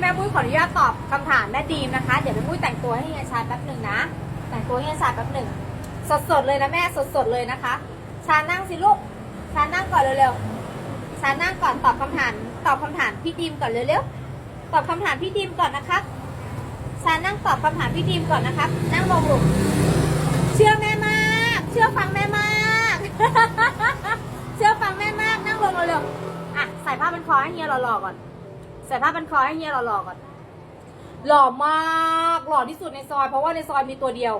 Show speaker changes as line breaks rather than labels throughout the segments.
แม่มุ้ยขออนุญาตตอบคำถามแม่ดีมนะคะ เดี๋ยวแม่มุ้ยแต่งตัวให้เฮียชาแป๊บหนึ่งนะ แต่งตัวให้เฮียชาแป๊บหนึ่ง สดๆเลยนะแม่สดๆเลยนะคะ ชานั่งสิลูก ชานั่งก่อนเร็วๆ ชานั่งก่อนตอบคำถาม ตอบคำถามพี่ดีมก่อนเร็วๆ ตอบคำถามพี่ดีมก่อนนะคะ ชานั่งตอบคำถามพี่ดีมก่อนนะคะ นั่งลงลูกเชื่อแม่มาก เชื่อฟังแม่มาก เชื่อฟังแม่มาก นั่งลงเร็วๆอะใส่ผ้าพันคอให้เฮียหล่อๆก่อน ใส่ผ้าพันคอให้เฮียหล่อๆก่อน หล่อมากหล่อที่สุดในซอย เพราะว่าในซอยมีตัวเดียว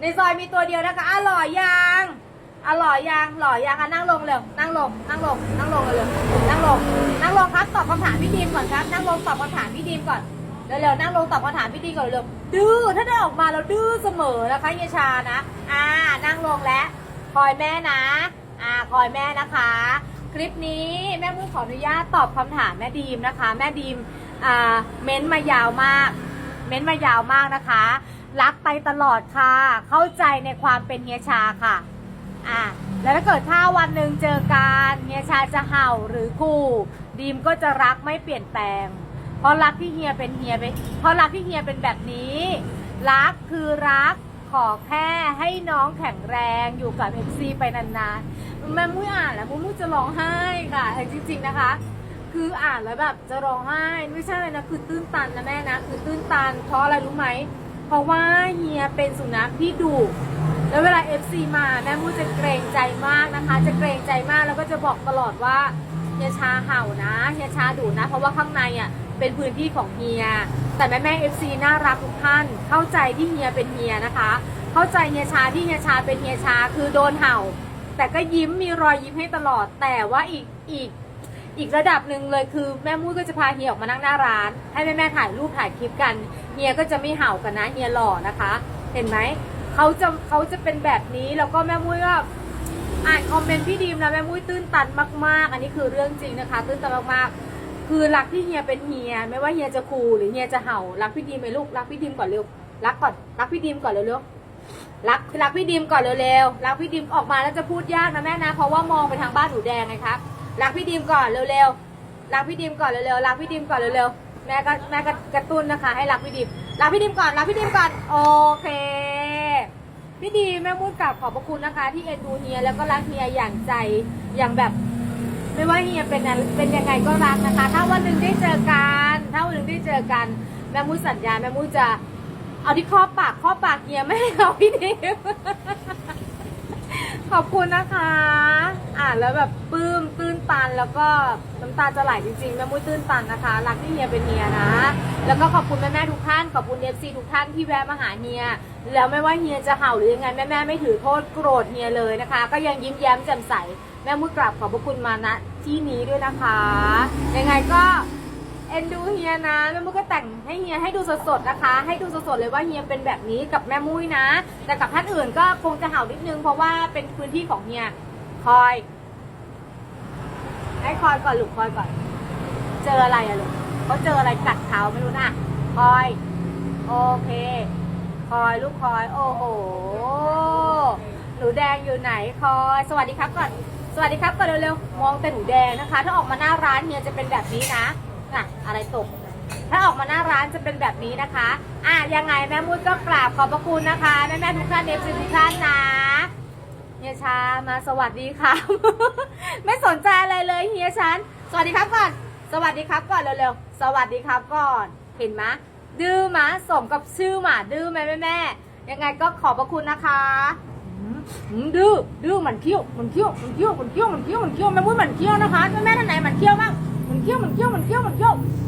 ในซอยมีตัวเดียวนะคะอร่อยังอร่อยังหล่อยังอะนั่งลงเร็วนั่งลงนั่งลงนั่งลงเร็วนั่งลงนั่งลงครับตอบคำถามพี่ดีมก่อนครับ นั่งลงตอบคำถามพี่ดีมก่อนเร็วๆนั่งลงตอบคำถามพี่ดีมก่อนเร็วดื้อถ้าได้ออกมาแล้วดื้อเสมอนะคะเฮียชานะ อ่านั่งลงแล้วคอยแม่นะ อ่าคอยแม่นะคะ คลิปนี้แม่มุ้ยขออนุญาตตอบคำถามแม่ดีมนะคะ แม่ดีมอ่าเม้นต์มายาวมาก เม้นต์มายาวมากนะคะ รักไปตลอดค่ะ เข้าใจในความเป็นเฮียชาค่ะอ่าแล้วถ้าเกิดถ้าวันหนึ่งเจอกันเฮียชาจะเห่าหรือคู่ดีมก็จะรักไม่เปลี่ยนแปลง เพราะรักที่เฮียเป็นเฮียเป็นเพราะรักที่เฮียเป็นแบบนี้ รักคือรัก อแค่ให้น้องแข็งแรงอยู่กับเอฟซีไปนานๆแม่มุ้ยอ่านแล้วมุ้ยจะร้องไห้ค่ะแต่จริงๆนะคะ คืออ่านแล้วแบบจะร้องไห้ไม่ใช่เลยนะคือตื้นตันนะแม่นะคือตื้นตันเพราะอะไรรู้ไหมเพราะว่าเฮียเป็นสุนัขที่ดุแล้วเวลา FC มาแม่มูจะเกรงใจมากนะคะ จะเกรงใจมากแล้วก็จะบอกตลอดว่าเฮียชาเห่านะเฮียชาดุนะ เพราะว่าข้างในอะ เป็นพื้นที่ของเฮีย แต่แม่แม่ FC น่ารักทุกท่าน เข้าใจที่เฮียเป็นเฮียนะคะ เข้าใจเฮียชาที่เฮียชาเป็นเฮียชาคือโดนเห่า แต่ก็ยิ้มมีรอยยิ้มให้ตลอด แต่ว่าอีกอีกอีกระดับหนึ่งเลยคือแม่มุ้ยก็จะพาเฮียออกมานั่งหน้าร้าน ให้แม่แม่ถ่ายรูปถ่ายคลิปกันเฮียก็จะไม่เห่ากันนะเฮียหล่อนะคะ เห็นไหมเขาจะเขาจะเป็นแบบนี้แล้วก็แม่มุ้ยก็อ่านคอมเมนต์พี่ดีมนะแม่มุ้ยตื้นตันมาก ๆ อันนี้คือเรื่องจริงนะคะ ตื้นตันมากๆ คือรักที่เฮียเป็นเฮีย ไม่ว่าเฮียจะคูหรือเฮียจะเห่ารักพี่ดีมไหมลูกรักพี่ดีมก่อนเร็วรักก่อนรักพี่ดีมก่อนเร็วๆรักรักพี่ดีมก่อนเร็วๆรักพี่ดีมออกมาแล้วจะพูดยากนะแม่นะเพราะว่ามองไปทางบ้านหนูแดงไงครับรักพี่ดีมก่อนเร็วๆรักพี่ดิมก่อนเร็วๆรักพี่ดิมก่อนเร็วๆแม่ก็แม่ก็กระตุ้นนะคะ ให้รักพี่ดิมรักพี่ดิมก่อนรักพี่ดิมก่อนโอเคพี่ดีแม่มูดกลับขอบพระคุณนะคะ ที่เอ็นดูเฮียแล้วก็รักเฮียอย่างใจอย่างแบบ ไม่ว่าเฮียเป็นเป็นยังไงก็รักนะคะ ถ้าวันหนึ่งได้เจอกันถ้าวันหนึ่งได้เจอกันแม่มูสัญญาแม่มูจะเอาที่ครอบปากครอบปากเฮียไม่ให้เอาพี่ดิม ขอบคุณนะคะ อ่านแล้วแบบปลื้มตื้นตันแล้วก็น้ำตาจะไหลจริงๆแม่มุ้ยตื้นตันนะคะ รักที่เฮียเป็นเฮียนะ แล้วก็ขอบคุณแม่ๆทุกท่านขอบคุณเอฟซีทุกท่านที่แวะมาหาเฮียแล้วไม่ว่าเฮียจะเห่าหรือยังไงแม่ๆไม่ถือโทษโกรธเฮียเลยนะคะ ก็ยังยิ้มแย้มแจ่มใสแม่มุ้ยกราบขอบพระคุณมาณที่นี้ด้วยนะคะ ยังไงก็ เอ็นดูเฮียนะแม่มุ้ยก็แต่งให้เฮียให้ดูสดๆนะคะ ให้ดูสดๆเลยว่าเฮียเป็นแบบนี้กับแม่มุ้ยนะ แต่กับท่านอื่นก็คงจะเห่านิดนึงเพราะว่าเป็นพื้นที่ของเฮียคอย ให้คอยก่อนลูกคอยก่อน เจออะไรอะลูกเขาเจออะไรกัดเท้าไม่รู้นะคอย โอเค คอยลูกคอย โอ้โหหนูแดงอยู่ไหนคอย สวัสดีครับก่อนสวัสดีครับก่อนเร็วๆมองแต่หนูแดงนะคะ ถ้าออกมาหน้าร้านเฮียจะเป็นแบบนี้นะ น่ะอะไรตก ถ้าออกมาหน้าร้านจะเป็นแบบนี้นะคะ อะยังไงแม่มุดก็กราบขอบพระคุณนะคะแม่แม่ทุกท่านเอฟซีทุกท่านนะเฮียชามาสวัสดีค่ะไม่สนใจอะไรเลยเฮียฉันสวัสดีครับก่อน สวัสดีครับก่อนเร็วๆสวัสดีครับก่อนเห็นไหมดื้อมะสมกับชื่อหมาดื้อไหมแม่แม่ยังไงก็ขอบพระคุณนะคะอืมอืมดื้อดื้อมันเขี้ยวมันเขี้ยวมันเขี้ยวมันเขี้ยวมันเขี้ยวมันเขี้ยวแม่มุ้ยมันเขี้ยวนะคะแม่แม่ท่านไหนมันเขี้ยว บ้างมั